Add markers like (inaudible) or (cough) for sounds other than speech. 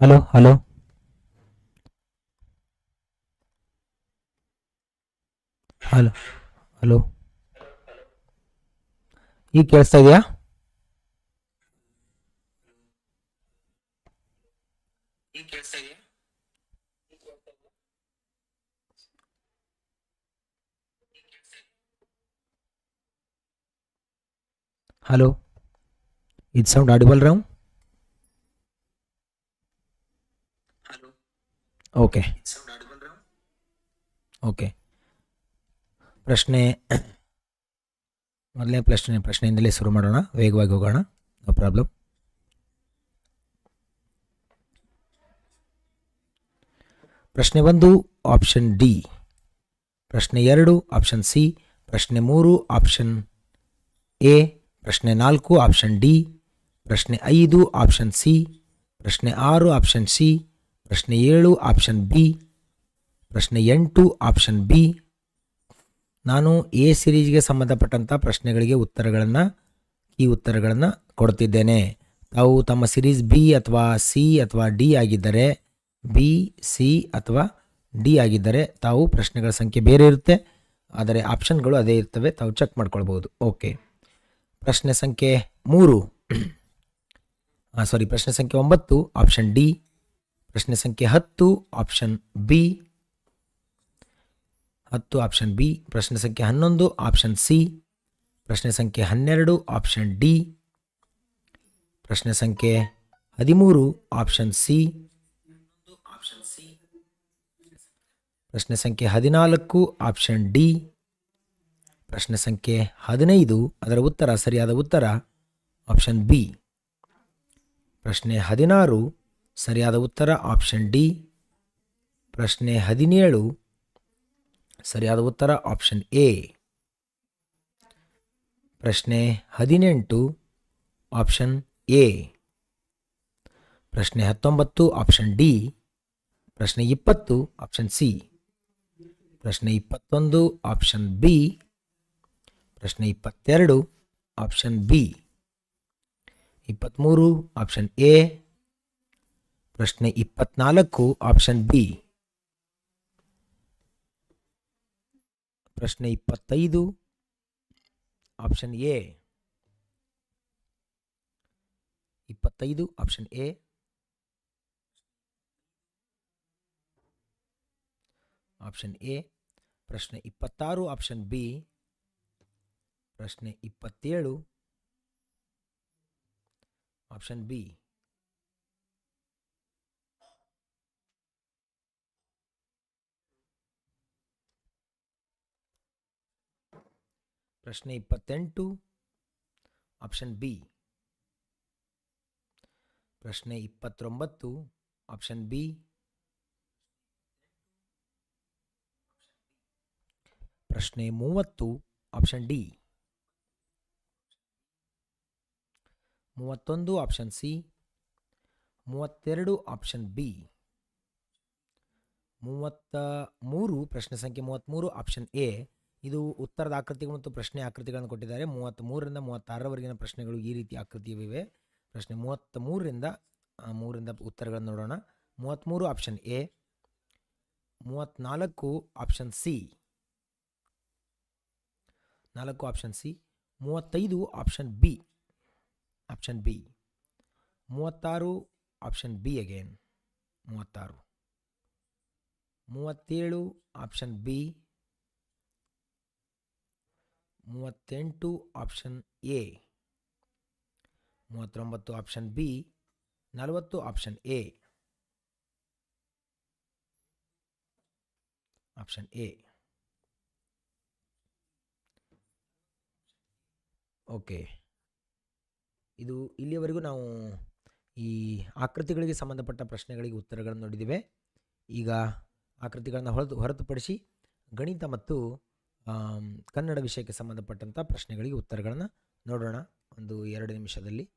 Hello hello hello hello ಈಗ ಕೇಳಿಸ್ತಾ ಇದೆಯಾ ಈಗ ಕೇಳಿಸ್ತಾ ಇದೆಯಾ ಹಲೋ ಇದು sound audible Rao hello okay. Okay. ಪ್ರಶ್ನೆ, ಮೊದಲನೇ ಪ್ರಶ್ನೆ, ಪ್ರಶ್ನೆಯಿಂದಲೇ ಶುರು ಮಾಡೋಣ. ವೇಗವಾಗಿ ಹೋಗೋಣ. ನೋ ಪ್ರಾಬ್ಲಮ್ ಪ್ರಶ್ನೆ ಒಂದು ಆಪ್ಷನ್ ಡಿ ಪ್ರಶ್ನೆ ಎರಡು ಆಪ್ಷನ್ ಸಿ ಪ್ರಶ್ನೆ ಮೂರು ಆಪ್ಷನ್ ಎ ಪ್ರಶ್ನೆ ನಾಲ್ಕು ಆಪ್ಷನ್ ಡಿ ಪ್ರಶ್ನೆ ಐದು ಆಪ್ಷನ್ ಸಿ ಪ್ರಶ್ನೆ ಆರು ಆಪ್ಷನ್ ಸಿ ಪ್ರಶ್ನೆ ಏಳು ಆಪ್ಷನ್ ಬಿ ಪ್ರಶ್ನೆ ಎಂಟು ಆಪ್ಷನ್ ಬಿ ನಾನು ಎ ಸಿರೀಸ್ಗೆ ಸಂಬಂಧಪಟ್ಟಂಥ ಪ್ರಶ್ನೆಗಳಿಗೆ ಉತ್ತರಗಳನ್ನು, ಈ ಉತ್ತರಗಳನ್ನು ಕೊಡ್ತಿದ್ದೇನೆ. ತಾವು ತಮ್ಮ ಸಿರೀಸ್ ಬಿ ಅಥವಾ ಸಿ ಅಥವಾ ಡಿ ಆಗಿದ್ದರೆ ಬಿ ಸಿ ಅಥವಾ ಡಿ ಆಗಿದ್ದರೆ ತಾವು ಪ್ರಶ್ನೆಗಳ ಸಂಖ್ಯೆ ಬೇರೆ ಇರುತ್ತೆ. ಆದರೆ ಆಪ್ಷನ್ಗಳು ಅದೇ ಇರ್ತವೆ, ತಾವು ಚೆಕ್ ಮಾಡ್ಕೊಳ್ಬೋದು ಓಕೆ ಪ್ರಶ್ನೆ ಸಂಖ್ಯೆ ಮೂರು. (coughs) ಸಾರಿ ಪ್ರಶ್ನೆ ಸಂಖ್ಯೆ ಒಂಬತ್ತು ಆಪ್ಷನ್ ಡಿ ಪ್ರಶ್ನೆ ಸಂಖ್ಯೆ ಹತ್ತು ಆಪ್ಷನ್ ಬಿ ಹತ್ತು ಆಪ್ಷನ್ ಬಿ ಪ್ರಶ್ನೆ ಸಂಖ್ಯೆ ಹನ್ನೊಂದು ಆಪ್ಷನ್ ಸಿ ಪ್ರಶ್ನೆ ಸಂಖ್ಯೆ ಹನ್ನೆರಡು ಆಪ್ಷನ್ ಡಿ ಪ್ರಶ್ನೆ ಸಂಖ್ಯೆ ಹದಿಮೂರು ಆಪ್ಷನ್ ಸಿ ಪ್ರಶ್ನೆ ಸಂಖ್ಯೆ ಹದಿನಾಲ್ಕು ಆಪ್ಷನ್ ಡಿ ಪ್ರಶ್ನೆ ಸಂಖ್ಯೆ ಹದಿನೈದು, ಅದರ ಉತ್ತರ, ಸರಿಯಾದ ಉತ್ತರ ಆಪ್ಷನ್ ಬಿ ಪ್ರಶ್ನೆ ಹದಿನಾರು ಸರಿಯಾದ ಉತ್ತರ ಆಪ್ಷನ್ ಡಿ ಪ್ರಶ್ನೆ ಹದಿನೇಳು. ಸರಿಯಾದ ಉತ್ತರ ಆಪ್ಷನ್ ಎ ಪ್ರಶ್ನೆ ಹದಿನೆಂಟು ಆಪ್ಷನ್ ಎ ಪ್ರಶ್ನೆ ಹತ್ತೊಂಬತ್ತು ಆಪ್ಷನ್ ಡಿ ಪ್ರಶ್ನೆ ಇಪ್ಪತ್ತು ಆಪ್ಷನ್ ಸಿ ಪ್ರಶ್ನೆ ಇಪ್ಪತ್ತೊಂದು ಆಪ್ಷನ್ ಬಿ ಪ್ರಶ್ನೆ ಇಪ್ಪತ್ತೆರಡು ಆಪ್ಷನ್ ಬಿ ಇಪ್ಪತ್ತ್ಮೂರು ಆಪ್ಷನ್ ಎ ಪ್ರಶ್ನೆ ಇಪ್ಪತ್ನಾಲ್ಕು ಆಪ್ಷನ್ ಬಿ ಪ್ರಶ್ನೆ ಇಪ್ಪತ್ತೈದು ಆಪ್ಷನ್ ಎ ಇಪ್ಪತ್ತೈದು ಆಪ್ಷನ್ ಎ ಆಪ್ಷನ್ ಎ ಪ್ರಶ್ನೆ ಇಪ್ಪತ್ತಾರು ಆಪ್ಷನ್ ಬಿ ಪ್ರಶ್ನೆ ಇಪ್ಪತ್ತೇಳು ಆಪ್ಷನ್ ಬಿ ಪ್ರಶ್ನೆ ಇಪ್ಪತ್ತೆಂಟು ಆಪ್ಷನ್ ಬಿ ಪ್ರಶ್ನೆ ಇಪ್ಪತ್ತೊಂಬತ್ತು ಆಪ್ಷನ್ ಬಿ ಪ್ರಶ್ನೆ ಮೂವತ್ತು ಆಪ್ಷನ್ ಡಿ ಮೂವತ್ತೊಂದು ಆಪ್ಷನ್ ಸಿ ಮೂವತ್ತೆರಡು ಆಪ್ಷನ್ ಬಿ ಮೂವತ್ತ ಮೂರು, ಪ್ರಶ್ನೆ ಸಂಖ್ಯೆ ಮೂವತ್ತ್ಮೂರು ಆಪ್ಷನ್ ಎ ಇದು ಉತ್ತರದ ಆಕೃತಿಗಳು ಮತ್ತು ಪ್ರಶ್ನೆ ಆಕೃತಿಗಳನ್ನು ಕೊಟ್ಟಿದ್ದಾರೆ. ಮೂವತ್ತ್ಮೂರರಿಂದ ಮೂವತ್ತಾರರವರೆಗಿನ ಪ್ರಶ್ನೆಗಳು ಈ ರೀತಿ ಆಕೃತಿಯವಿವೆ. ಪ್ರಶ್ನೆ ಮೂವತ್ತ್ ಮೂರರಿಂದ ಆ, ಮೂರರಿಂದ ಉತ್ತರಗಳನ್ನು ನೋಡೋಣ. ಮೂವತ್ತ್ಮೂರು ಆಪ್ಷನ್ ಎ ಮೂವತ್ತ್ನಾಲ್ಕು ಆಪ್ಷನ್ ಸಿ ನಾಲ್ಕು ಆಪ್ಷನ್ ಸಿ ಮೂವತ್ತೈದು ಆಪ್ಷನ್ ಬಿ ಆಪ್ಷನ್ ಬಿ ಮೂವತ್ತಾರು ಆಪ್ಷನ್ ಬಿ ಅಗೇನ್ ಮೂವತ್ತಾರು. ಮೂವತ್ತೇಳು ಆಪ್ಷನ್ ಬಿ ಮೂವತ್ತೆಂಟು ಆಪ್ಷನ್ ಎ ಮೂವತ್ತೊಂಬತ್ತು ಆಪ್ಷನ್ ಬಿ ನಲವತ್ತು option A option A okay ಇದು ಇಲ್ಲಿಯವರೆಗೂ ನಾವು ಈ ಆಕೃತಿಗಳಿಗೆ ಸಂಬಂಧಪಟ್ಟ ಪ್ರಶ್ನೆಗಳಿಗೆ ಉತ್ತರಗಳನ್ನು ನೋಡಿದ್ದೇವೆ ಈಗ ಆಕೃತಿಗಳನ್ನು ಹೊರತು, ಹೊರತುಪಡಿಸಿ ಗಣಿತ ಮತ್ತು ಕನ್ನಡ ವಿಷಯಕ್ಕೆ ಸಂಬಂಧಪಟ್ಟಂಥ ಪ್ರಶ್ನೆಗಳಿಗೆ ಉತ್ತರಗಳನ್ನು ನೋಡೋಣ. ಒಂದು ಎರಡು ನಿಮಿಷದಲ್ಲಿ.